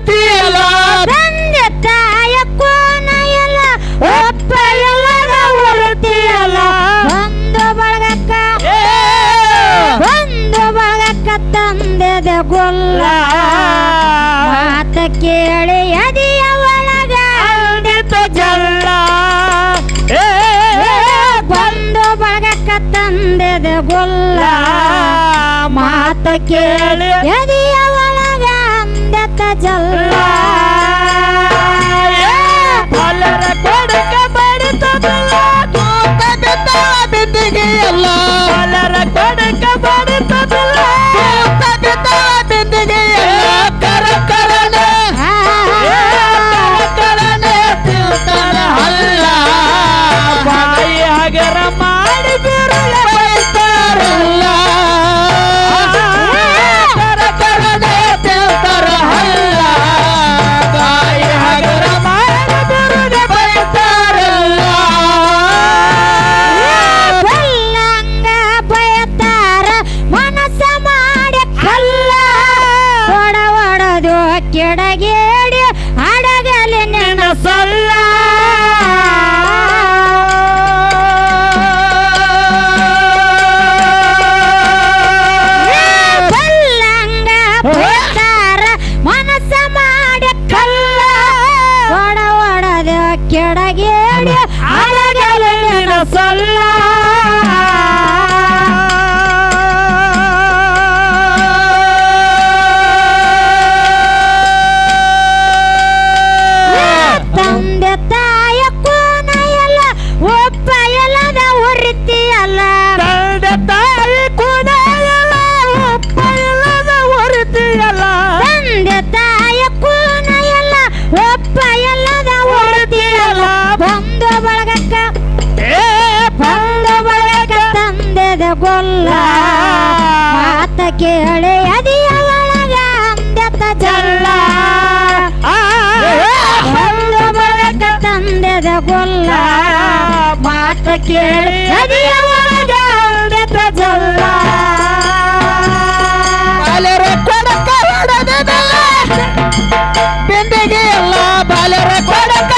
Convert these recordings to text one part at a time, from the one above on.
ಪ್ರೀತಿಯಲ್ಲ. ತಂದೆ ತಾಯ ಕೋನಯಲ್ಲ ಒಪ್ಪ ಎಲ್ಲರ ಹೊರತಿಯಲ್ಲ ಒಂದು ಬಳಗಕ್ಕ ಒಂದು ಬಳಗಕ್ಕ ತಂದೆದ ಗೊಲ್ಲ. ಮಾತ ಕೇಳಿ ಅದಿಯ ಒಳಗ ಜಲ್ಲ. ಒಂದು ಬಳಗಕ್ಕ ತಂದೆದ ಗೊಲ್ಲ. ಮಾತ ಕೇಳಿ ಜಗೊಲ್ಲ ಮಾತ ಕೇಳಿ ಜಲ್ಲ ಬಾಲ್ಯರ ಕೊಡಕ ಬೆಂದಿಗೆ ಎಲ್ಲ ಬಾಲ್ಯರ ಕೊಡಕ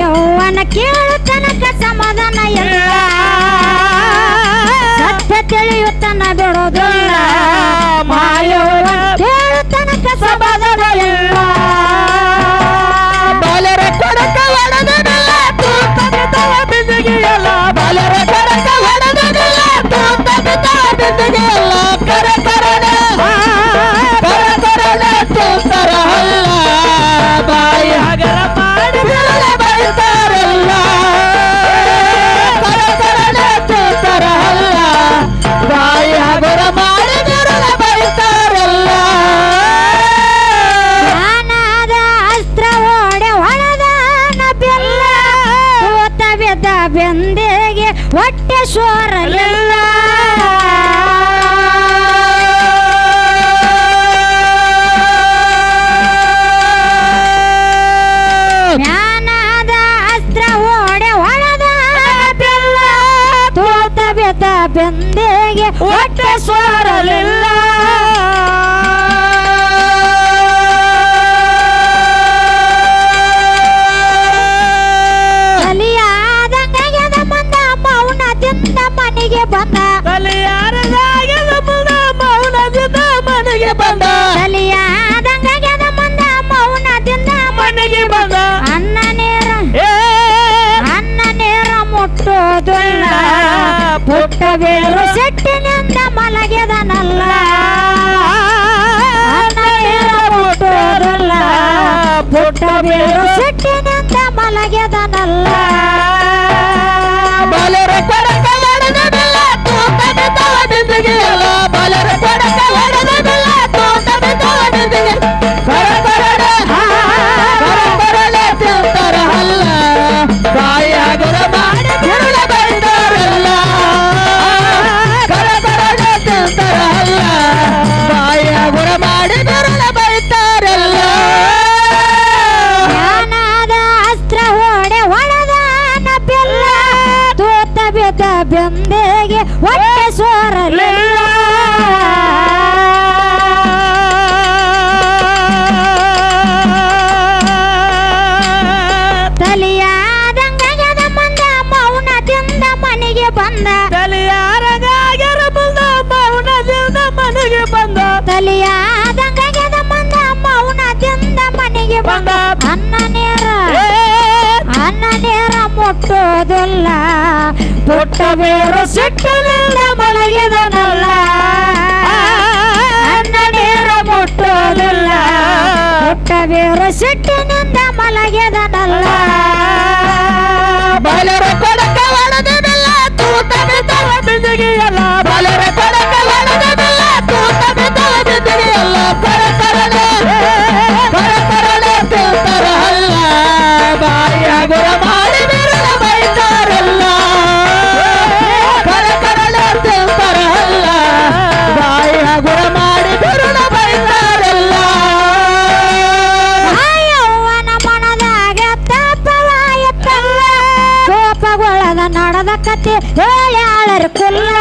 ಯೌವನ ಕೇಳು ತನಕ ಸಮಾಧಾನ ಎಲ್ಲ ಸತ್ಯ ತಿಳಿಯುತ್ತನ ಬಿಡೋದು ನವೇರು ಸೆಟ್ಟಿನಿಂದ ಮಲಗಿದನಲ್ಲ. ಪುಟ್ಟ ಬೇರು ಸೆಟ್ಟ ಮುಟ್ಟೋದಿಲ್ಲ ಪುಟ್ಟ ಬೇರು ಸಿಟ್ಟನೆಲ್ಲ ಮಲಗಿದನಲ್ಲ ಅನ್ನ ನೀರು ಮುಟ್ಟೋದಿಲ್ಲ ಪುಟ್ಟ ಬೇರು ಸಿಟ್ಟಿನಿಂದ ಮಲಗಿದನಲ್ಲ ಬಲರು ಕೊಡಕ ಒಡೆದಿಲ್ಲ ತೂತ ಬಿದ್ದವ ಬಿಂದಿಗೆಯಲ್ಲ ಬಲ ಮಾಡದ ಕತೆ. ಹೇಳ್ಯಾಳರ ಕುಲ್ಲ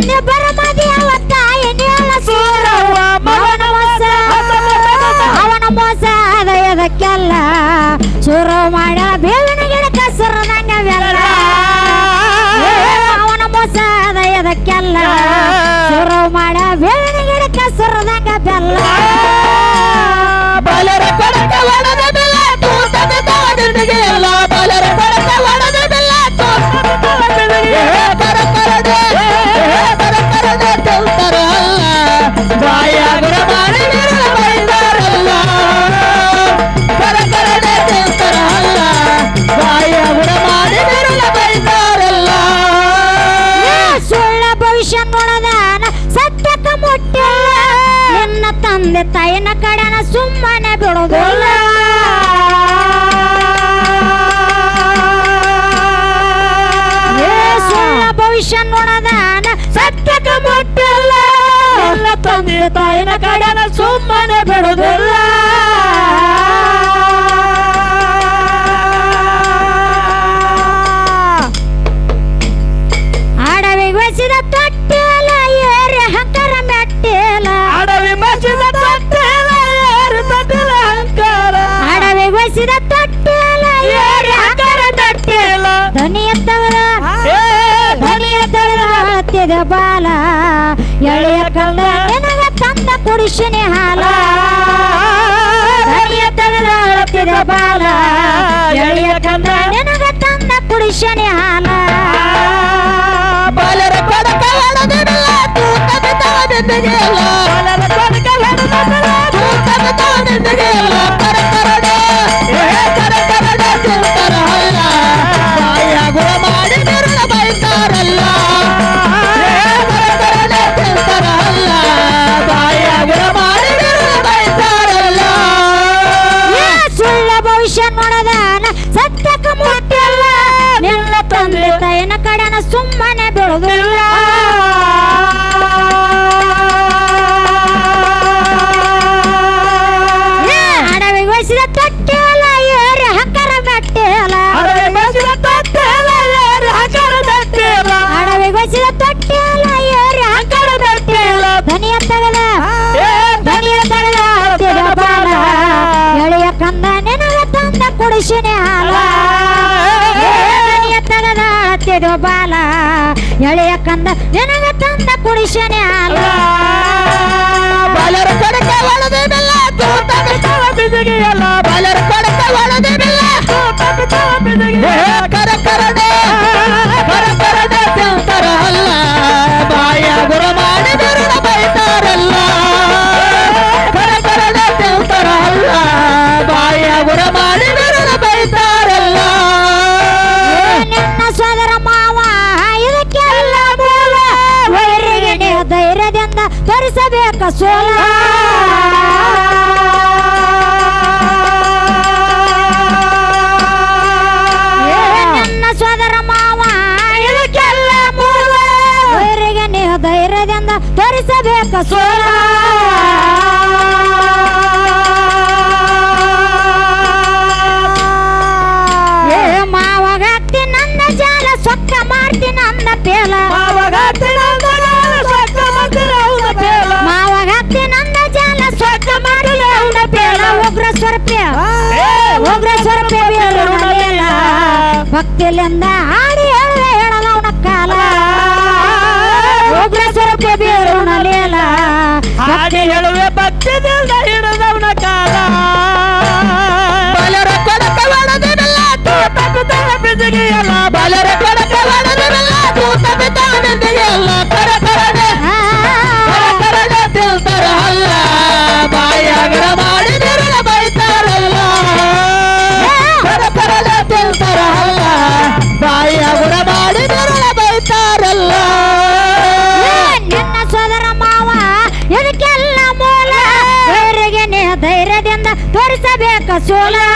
¡Te ಬಾಯಿನ ಕಡನ ಸುಮ್ಮನೆ ಬಿಡುವುದಿಲ್ಲ. ಬಾಲ ಎಳೆಯ ಕಂದ ನಿನಗ ತಂದ ಪುರುಷನೇ ಹಾಲ ಅಂದ್ರೆ ತಯನ ಕಡನ ಸುಮ್ಮನೆ ಬೆಳೆದಿಲ್ಲ ಕಂದ ನಿನಗ ತಂದ ಕುಡಿಸನೆ ಬಾಲರ ಕಡಕ ಒಳದೆ ಬೆಲ್ಲ ತೋಟದ ಬಿಸಿಗೆ ಬಾಲರ ಕಡಕ ಬೇಕಾ ಸೋಲ ಏ ಮಾವಾಗತ್ತಿ ನನ್ನ ಜಾಲ ಮಾವಾಗತ್ತಿ ಅವನ ಮಾವಾಗತ್ತಿ ಹೇಳಲ್ಲ ಅವನ ಕಾಲ. ಉಗ್ರ ಸ್ವರಪ್ಪ ಕಾಲೇಲ ಹಾಗೆ ಹೇಳುವೆ ಭಕ್ತಿದಿಂದ ಹಿಡಿದವನ ಕಾಲ. ಬಲರ ಕೊಡಕ ಒಡೆದಿರಲ್ಲ ತೂತ ಪಿತ ಬಲರ ಕೊಡಕ ಒಡೆದಿರಲ್ಲ ತೂತ ಪಿತ ಬಿದಿಗೆಯಲ್ಲ i'm explicaciones.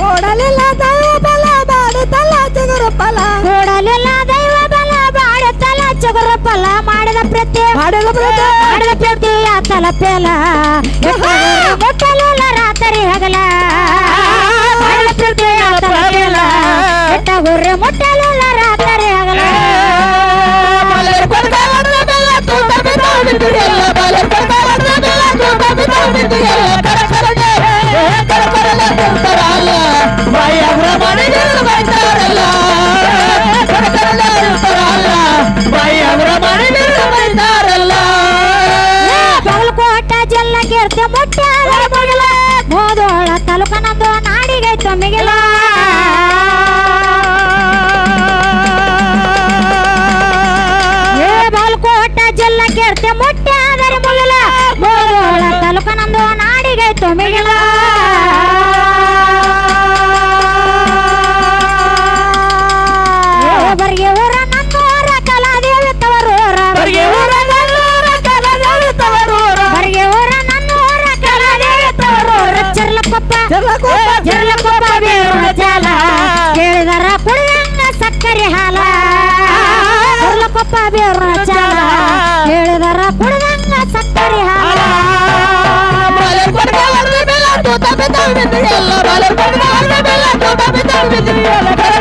కోడలిలా దైవ బల బాడుతల చిగురపల కోడలిలా దైవ బల బాడుతల చిగురపల మాడద ప్రతి మాడద ప్రతి మాడద ప్రతి ఆతల పేల గొట్టలుల రాత్రి హగల మాడద ప్రతి ఆతల పేల గొట్ట గుర్రె ముట్టలుల రాత్రి హగల Thank you.